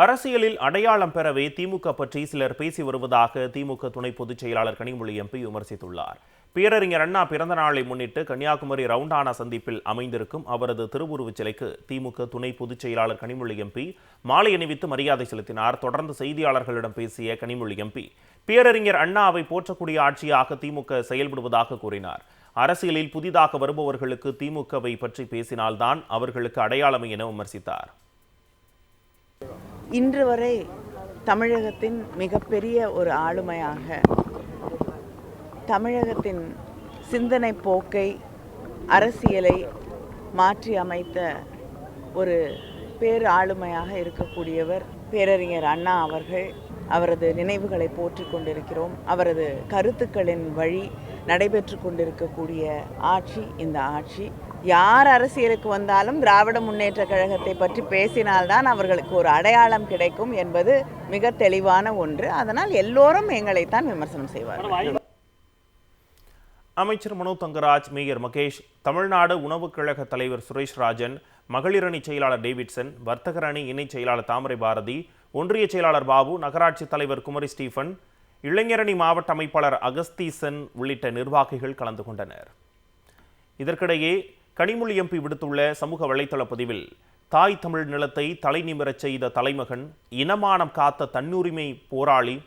அரசியலில் அடையாளம் பெறவே திமுக பற்றி சிலர் பேசி வருவதாக திமுக துணை பொதுச் செயலாளர் கனிமொழி எம்பி விமர்சித்துள்ளார். பேரறிஞர் அண்ணா பிறந்த நாளை முன்னிட்டு கன்னியாகுமரி ரவுண்டானா சந்திப்பில் அமைந்திருக்கும் அவரது திருவுருவச் சிலைக்கு திமுக துணை பொதுச் செயலாளர் கனிமொழி எம்பி மாலை அணிவித்து மரியாதை செலுத்தினார். தொடர்ந்து செய்தியாளர்களிடம் பேசிய கனிமொழி எம்பி பேரறிஞர் அண்ணாவை போற்றக்கூடிய ஆட்சியாக திமுக செயல்படுவதாக கூறினார். அரசியலில் புதிதாக வருபவர்களுக்கு திமுகவை பற்றி பேசினால்தான் அவர்களுக்கு அடையாளம் என விமர்சித்தார். இன்று வரை தமிழகத்தின் மிகப்பெரிய ஒரு ஆளுமையாக தமிழகத்தின் சிந்தனை போக்கை அரசியலை மாற்றி அமைத்த ஒரு பேர் ஆளுமையாக இருக்கக்கூடியவர் பேரறிஞர் அண்ணா அவர்கள். அவரது நினைவுகளை போற்றி கொண்டிருக்கிறோம். அவரது கருத்துக்களின் வழி நடைபெற்று கொண்டிருக்கக்கூடிய ஆட்சி இந்த ஆட்சி. யார் அரசியலுக்கு வந்தாலும் திராவிட முன்னேற்ற கழகத்தை பற்றி பேசினால்தான் அவர்களுக்கு ஒரு அடையாளம் கிடைக்கும் என்பது மிக தெளிவான ஒன்று. அதனால் எல்லோரும் எங்களைத்தான் விமர்சனம் செய்வார்கள். அமைச்சர் மனோ தங்கராஜ் மேயர் மகேஷ் தமிழ்நாடு உணவுக் கழக தலைவர் சுரேஷ் ராஜன் மகளிர் அணி செயலாளர் டேவிட்சன் வர்த்தகர் அணி இணைச் செயலாளர் தாமரை பாரதி ஒன்றிய செயலாளர் பாபு நகராட்சி தலைவர் குமரி ஸ்டீஃபன் இளைஞரணி மாவட்ட அமைப்பாளர் அகஸ்தீசன் உள்ளிட்ட நிர்வாகிகள் கலந்து கொண்டனர். இதற்கிடையே கனிமொழி எம்பி விடுத்துள்ள சமூக வலைதள பதிவில் தாய் தமிழ் நிலத்தை தலைநிமிரச் செய்த தலைமகன் இனமானம் காத்த தன்னுரிமை போராளி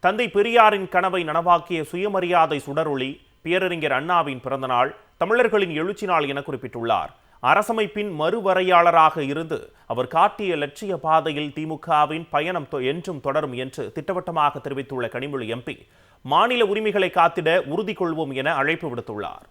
தந்தை பெரியாரின் கனவை நனவாக்கிய சுயமரியாதை சுடரொளி பேரறிஞர் அண்ணாவின் பிறந்தநாள் தமிழர்களின் எழுச்சி நாள் என குறிப்பிட்டுள்ளார். அரசமைப்பின் மறுவரையாளராக இருந்து அவர் காட்டிய லட்சிய பாதையில் திமுகவின் பயணம் தொ- என்றும் தொடரும் என்று திட்டவட்டமாக தெரிவித்துள்ள கனிமொழி எம்பி மாநில உரிமைகளை காத்திட உறுதி கொள்வோம் என அழைப்பு விடுத்துள்ளார்.